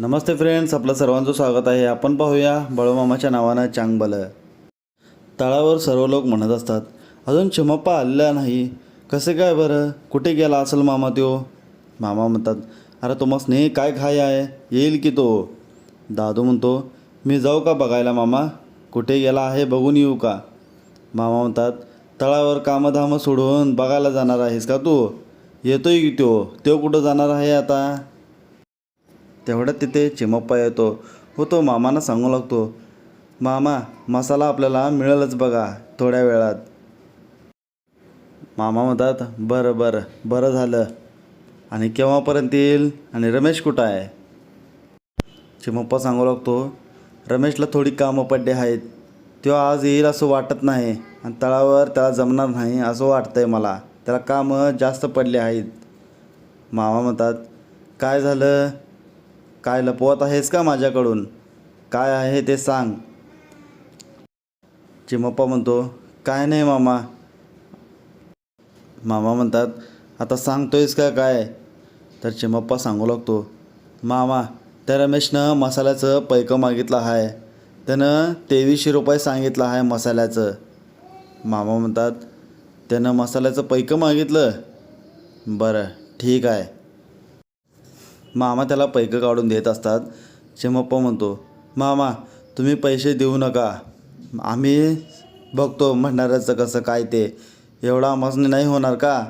नमस्ते friends आपलं सर्वांचं स्वागत आहे. आपण पाहूया बळमामाच्या नावानं चांगबल. तळावर सर्व लोक म्हणत असतात अजून चिमप्पा आलेला नाही. कसे काय बरं? कुठे गेला असेल मामा त्यो मामा म्हणतात अरे तुम्हा स्नेह काय खाय आहे? येईल की तो? दादू म्हणतो मी जाऊ का बघायला मामा? कुठे गेला आहे बघून येऊ का? मामा म्हणतात तळावर कामधामं सोडून बघायला जाणार आहेस का तू? येतोय की त्यो त्यो कुठं जाणार आहे आता? तेवढ्यात तिथे चिमप्पा येतो. हो तो मामांना सांगू लागतो मामा मसाला आपल्याला मिळेलच बघा थोड्या वेळात. मामा म्हणतात बरं बरं बरं झालं. आणि केव्हापर्यंत येईल आणि रमेश कुठं आहे? चिमप्पा सांगू लागतो रमेशला थोडी कामं पडले आहेत. तो आज येईल असं वाटत नाही आणि तळावर त्याला जमणार नाही असं वाटतं आहे मला. त्याला कामं जास्त पडले आहेत. मामा म्हणतात काय झालं? काय लपवत आहेस का माझ्याकडून? काय आहे ते सांग. चिमप्पा म्हणतो काय नाही मामा. मामा म्हणतात आता सांगतोयस का काय? तर चिमप्पा सांगू लागतो मामा त्या रमेशनं मसाल्याचं पैकं मागितलं आहे त्यानं तेवीसशे रुपये सांगितलं आहे मसाल्याचं. मामा म्हणतात त्यानं मसाल्याचं पैकं मागितलं? बरं ठीक आहे. मामा त्याला पैकं काढून देत असतात. चिमप्पा म्हणतो मामा तुम्ही पैसे देऊ नका. आम्ही बघतो म्हणणाऱ्याचं कसं काय ते. एवढा आमासने नाही होणार का?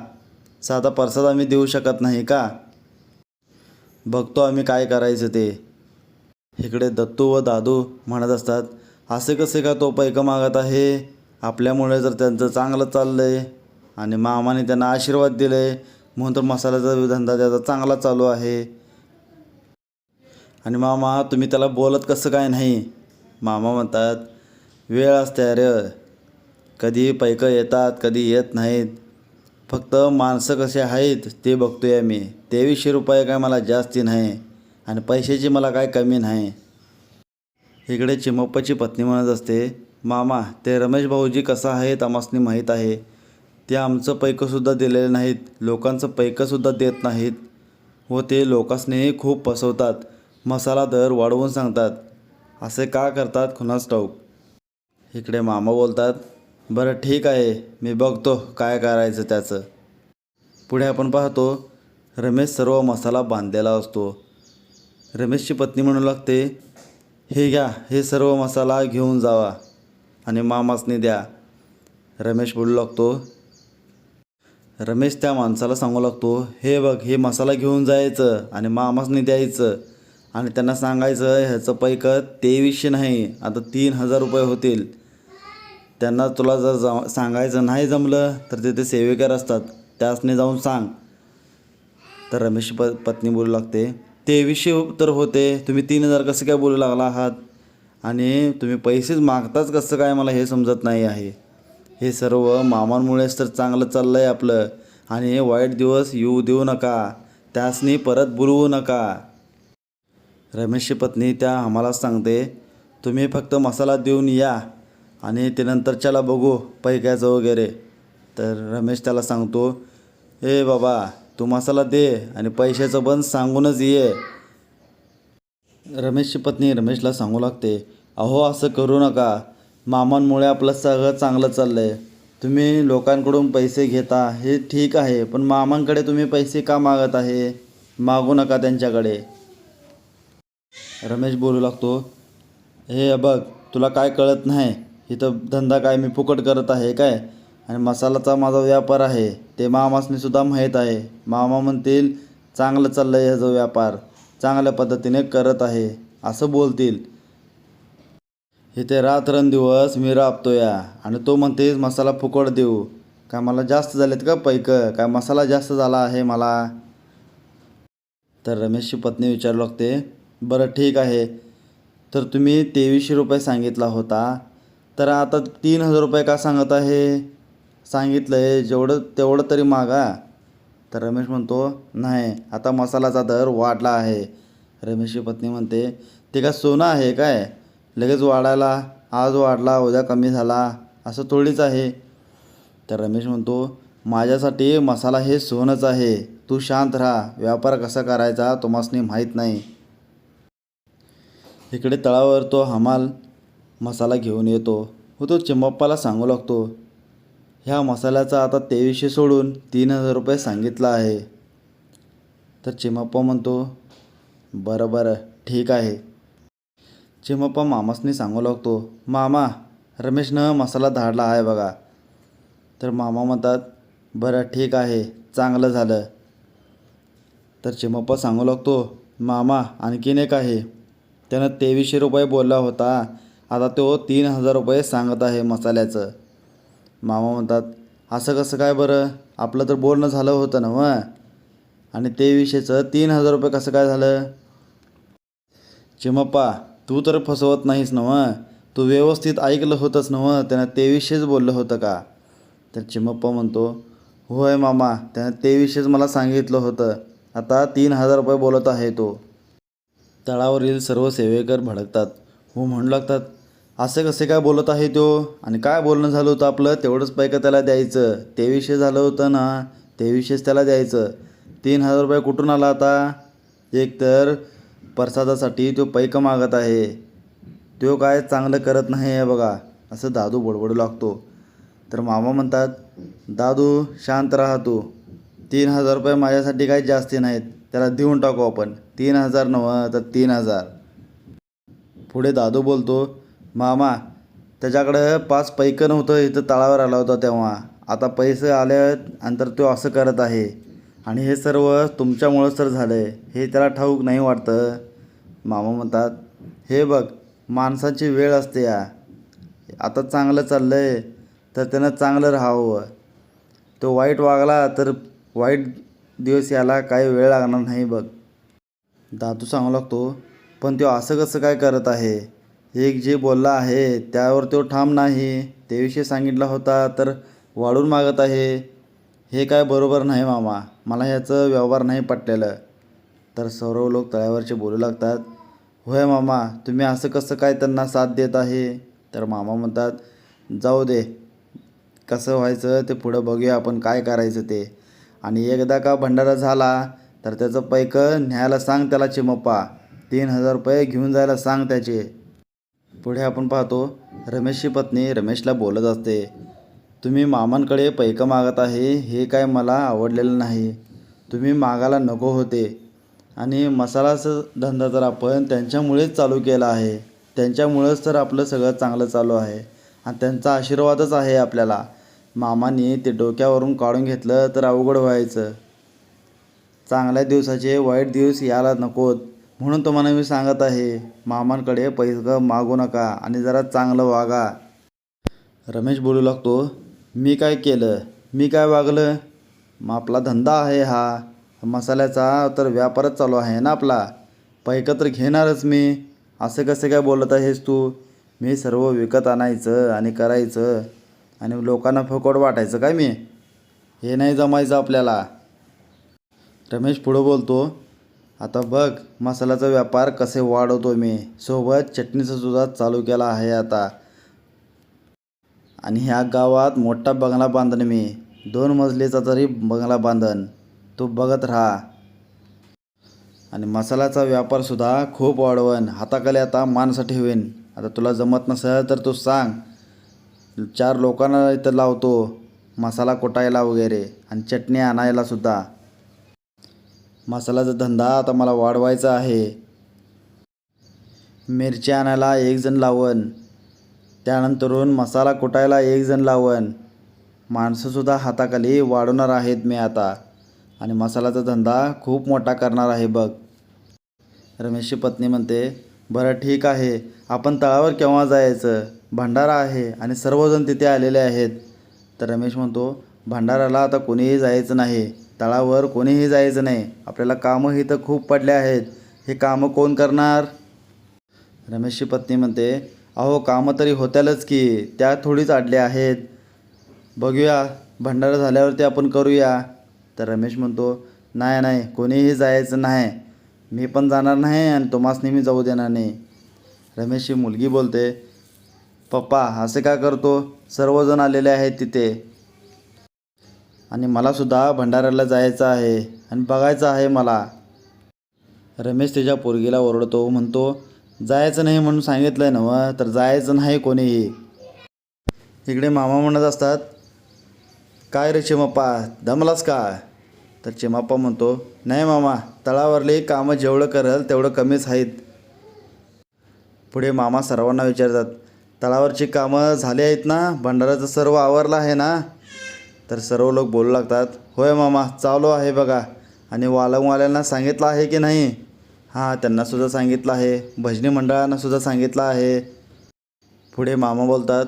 साधा परसाद आम्ही देऊ शकत नाही का? बघतो आम्ही काय करायचं ते. इकडे दत्तू व दादू म्हणत असतात असे कसे का तो पैकं मागत आहे? आपल्यामुळे जर त्यांचं चांगलं चाललं आहे आणि मामाने त्यांना आशीर्वाद दिले म्हणून तर मसाल्याचा धंदा त्याचा चांगला चालू आहे. आणि मामा तुम्ही त्याला बोलत कसं काय नाही? मामा म्हणतात वेळ असते अरे. कधी पैकं येतात कधी येत नाहीत. फक्त माणसं कसे आहेत ते बघतो आहे मी तेवीसशे रुपये काय मला जास्ती नाही आणि पैशाची मला काय कमी नाही. इकडे चिमप्पाची पत्नी म्हणत असते मामा ते रमेश भाऊजी कसं आहेत आमासनी माहीत आहे. ते आमचं पैकंसुद्धा दिलेलं नाहीत. लोकांचं पैकंसुद्धा देत नाहीत. व ते लोकांसनी खूप फसवतात. मसाला दर वाढवून सांगतात. असे का करतात खुनास ठाऊक? इकडे मामा बोलतात बरं ठीक आहे मी बघतो काय करायचं त्याचं. पुढे आपण पाहतो रमेश सर्व मसाला बांधलेला असतो. रमेशची पत्नी म्हणू लागते हे घ्या हे सर्व मसाला घेऊन जावा आणि मामासनी द्या. रमेश बोलू लागतो. रमेश त्या माणसाला सांगू लागतो हे बघ हे मसाला घेऊन जायचं आणि मामासनी द्यायचं. आणि त्यांना सांगायचं ह्याचं पैकं तेवीसशे नाही आता तीन हजार रुपये होतील. त्यांना तुला जर जा सांगायचं नाही जमलं तर तिथे सेवेकर असतात. त्यासने जाऊन सांग. तर रमेश प पत्नी बोलू लागते तेवीसशे तर होते तुम्ही तीन हजार कसं काय बोलू लागला आहात? आणि तुम्ही पैसेच मागताच कसं काय मला हे समजत नाही आहे? हे सर्व मामांमुळेच तर चांगलं चाललं आहे आपलं. आणि वाईट दिवस येऊ देऊ नका. त्यासनी परत बोलवू नका. रमेशची पत्नी त्या आम्हालाच सांगते तुम्ही फक्त मसाला देऊन या आणि ते नंतरच्याला बघू पैक्याचं वगैरे. तर रमेश त्याला सांगतो ए बाबा तू मसाला दे आणि पैशाचं पण सांगूनच ये. रमेशची पत्नी रमेशला सांगू लागते अहो असं करू नका. मामांमुळे आपलं सगळं चांगलं चाललं आहे तुम्ही लोकांकडून पैसे घेता हे ठीक आहे पण मामांकडे तुम्ही पैसे का मागत आहे? मागू नका त्यांच्याकडे. रमेश बोलू लागतो हे बघ तुला काय कळत नाही? इथं धंदा काय मी फुकट करत आहे काय? आणि मसालाचा माझा व्यापार आहे ते मामासनी सुद्धा माहीत आहे. मामा म्हणतील चांगलं चाललं आहे ह्याचा व्यापार चांगल्या पद्धतीने करत आहे असं बोलतील. इथे रात्रंदिवस मी राबतो या आणि तो म्हणतेस मसाला फुकट देऊ. काय मला जास्त झालेत का पैकं? काय मसाला जास्त झाला आहे मला? तर रमेशची पत्नी विचारू लागते बरं ठीक आहे. तर तुम्ही तेवीसशे रुपये सांगितला होता. तर आता तीन हजार रुपये का सांगत आहे? सांगितलं आहे जेवढं तेवढं तरी मागा. तर रमेश म्हणतो नाही आता मसाल्याचा दर वाढला आहे. रमेशची पत्नी म्हणते ते का सोनं आहे काय? लगेच वाढायला आज वाढला उद्या कमी झाला असं थोडीच आहे. तर रमेश म्हणतो माझ्यासाठी मसाला हे सोनंच आहे. तू शांत राहा. व्यापार कसा करायचा तुम्हासनी माहीत नाही. इकडे तळावर तो हमाल मसाला घेऊन येतो व तो चिमप्पाला सांगू लागतो ह्या मसाल्याचा आता तेवीसशे सोडून तीन हजार रुपये सांगितला आहे. तर चिमप्पा म्हणतो बरं बरं ठीक आहे. चिमप्पा मामासनी सांगू लागतो मामा रमेशनं मसाला धाडला आहे बघा. तर मामा म्हणतात बरं ठीक आहे चांगलं झालं. तर चिमाप्पा सांगू लागतो मामा आणखीन एक आहे. त्यानं तेवीसशे रुपये बोलला होता. आता तो तीन हजार रुपये सांगत आहे मसाल्याचं. मामा म्हणतात असं कसं काय बरं? आपलं तर बोलणं झालं होतं ना मग आणि तेवीसशेचं तीन हजार रुपये कसं काय झालं? चिमप्पा तू तर फसवत नाहीस ना तू व्यवस्थित ऐकलं होतंच ना त्यानं तेवीसशेच बोललं होतं का? तर चिमप्पा म्हणतो होय मामा त्यानं तेवीसशेच मला सांगितलं होतं. आता तीन हजार रुपये बोलत आहे तो. तळावरील सर्व सेवेकर भडकतात. हो म्हणू लागतात. असे कसे काय बोलत आहे तो? आणि काय बोलणं झालं होतं आपलं? तेवढंच पैकं त्याला द्यायचं. तेवीसशे झालं होतं ना? तेवीसशेच त्याला द्यायचं. तीन हजार रुपये कुठून आला आता? एक तर प्रसादासाठी तो पैक मागत आहे. तो काय चांगलं करत नाही आहे बघा. असं दादू बडबडू लागतो. तर मामा म्हणतात दादू शांत राहा तू. तीन हजार रुपये माझ्यासाठी काही जास्ती नाहीत. त्याला देऊन टाकू आपण. तीन हजार नव्हं तर तीन हजार. पुढे दादू बोलतो मामा त्याच्याकडं पाच पैकं नव्हतं इथं तळावर आला होता तेव्हा. आता पैसे आले आणि तर तो असं करत आहे. आणि हे सर्व तुमच्यामुळं सर झालं आहे हे त्याला ठाऊक नाही वाटतं. मामा म्हणतात हे बघ माणसाची वेळ असते या. आता चांगलं चाललं आहे तर त्यानं चांगलं राहावं. तो वाईट वागला तर वाईट दिवस याला काही वेळ लागणार नाही बघ. दादू सांगू लागतो पण तो असं कसं काय करत आहे? एक जे बोलला आहे त्यावर तो ठाम नाही. त्याविषयी सांगितला होता तर वाढून मागत आहे. हे काय बरोबर नाही मामा. मला ह्याचं व्यवहार नाही पटलेलं. तर सर्व लोक तळ्यावरचे बोलू लागतात होय मामा तुम्ही असं कसं काय त्यांना साथ देत आहे? तर मामा म्हणतात जाऊ दे. कसं व्हायचं ते पुढं बघूया आपण काय करायचं ते. आणि एकदा का भंडारा झाला तर त्याचं पैकं न्यायला सांग त्याला चिमप्पा. तीन हजार रुपये घेऊन जायला सांग त्याचे. पुढे आपण पाहतो रमेशची पत्नी रमेशला बोलत असते तुम्ही मामांकडे पैकं मागत आहे हे काय मला आवडलेलं नाही. तुम्ही मागायला नको होते. आणि मसालाचं धंदा तर आपण त्यांच्यामुळेच चालू केला आहे. त्यांच्यामुळंच तर आपलं सगळं चांगलं चालू आहे. आणि त्यांचा आशीर्वादच आहे आपल्याला. मामाने ते डोक्यावरून काढून घेतलं तर अवघड व्हायचं. चांगल्या दिवसाचे वाईट दिवस यायला नकोत. म्हणून तुम्हाला मी सांगत आहे मामांकडे पैसं मागू नका आणि जरा चांगलं वागा. रमेश बोलू लागतो मी काय केलं? मी काय वागलं? मग आपला धंदा आहे हा. मसाल्याचा तर व्यापारच चालू आहे ना आपला. पैक तर घेणारच मी. असं कसं काय बोलत आहेस तू? मी सर्व विकत आणायचं आणि करायचं आणि लोकांना फुकट वाटायचं काय मी? हे नाही जमायचं आपल्याला. रमेश पुढं बोलतो आता बघ मसाल्याचा व्यापार कसे वाढवतो मी. सोबत चटणीचा सुद्धा चालू केला आहे आता. आणि ह्या गावात मोठा बंगला बांधन मी. दोन मजलीचा तरी बंगला बांधन. तू बघत राहा. आणि मसाल्याचा व्यापारसुद्धा खूप वाढवन. हाताखाली आता माणसं ठेवेन. आता तुला जमत नसेल तर तू सांग. चार लोकांना इथं लावतो. मसाला कुटायला वगैरे. आणि चटणी आणायला सुद्धा. मसाल्याचा धंदा आता मला वाढवायचा आहे. मिरची आणायला एक जण लावण. त्यानंतरून मसाला कुटायला एक जण लावन माणसंसुद्धा हाताखाली वाढवणार आहेत मी आता. आणि मसाल्याचा धंदा खूप मोठा करणार आहे बघ. रमेशची पत्नी म्हणते बरं ठीक आहे आपण तळावर केव्हा जायचं? भंडारा आहे आणि सर्वजण तिथे आलेले आहेत. तर रमेश म्हणतो भंडाराला आता कोणीही जायचं नाही. तळावर कोणीही जायचं नाही. आपल्याला कामं इथं खूप पडले आहेत. हे कामं कोण करणार? रमेशची पत्नी म्हणते अहो कामं तरी होत्यालच की त्या थोडीच अडल्या आहेत. बघूया भंडारा झाल्यावरती आपण करूया. तर रमेश म्हणतो नाही नाही कोणीही जायचं नाही. मी पण जाणार नाही आणि तुम्हासनी मी जाऊ देणार नाही. रमेशची मुलगी बोलते पप्पा असे का करतो? सर्वजण आलेले आहेत तिथे. आणि मलासुद्धा भंडाऱ्याला जायचं आहे आणि बघायचं आहे मला. रमेश त्याच्या पोरगीला ओरडतो म्हणतो जायचं नाही म्हणून सांगितलं आहे नवं तर जायचं नाही कोणीही. इकडे मामा म्हणत असतात काय रे चिमाप्पा दमलास का? तर चिमाप्पा म्हणतो नाही मामा तळावरली कामं जेवढं करल तेवढं कमीच आहेत पुढे मामा सर्वांना विचारतात तळावरची कामं झाली आहेत ना? भंडाराचं सर्व आवरलं आहे ना? तर सर्व लोक बोलू लागतात होय मामा चालू आहे बघा. आणि वालंगवाल्यांना सांगितलं आहे की नाही? हां त्यांनासुद्धा सांगितलं आहे. भजनी मंडळांनासुद्धा सांगितलं आहे. पुढे मामा बोलतात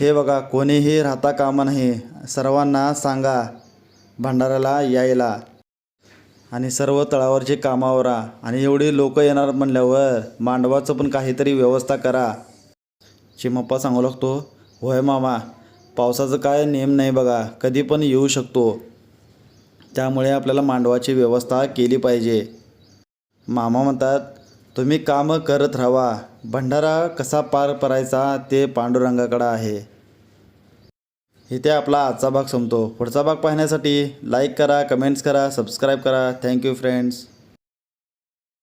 हे बघा कोणीही राहता कामा नाही सर्वांना सांगा भंडाऱ्याला यायला. आणि सर्व तळावरची कामावरा आणि एवढी लोक येणार म्हणल्यावर मांडवाचं पण काहीतरी व्यवस्था करा. चिमप्पा सांगू लागतो होय मामा पावसाचं काय नेम नाही बघा. कधी पण येऊ शकतो. त्यामुळे आपल्याला मांडवाची व्यवस्था केली पाहिजे. मामा म्हणतात तुम्ही कामं करत राहा. भंडारा कसा पार करायचा ते पांडुरंगाकडं आहे. इथे आपला आजचा भाग संपतो. पुढचा भाग पाहण्यासाठी लाईक करा कमेंट्स करा सबस्क्राईब करा. Thank you friends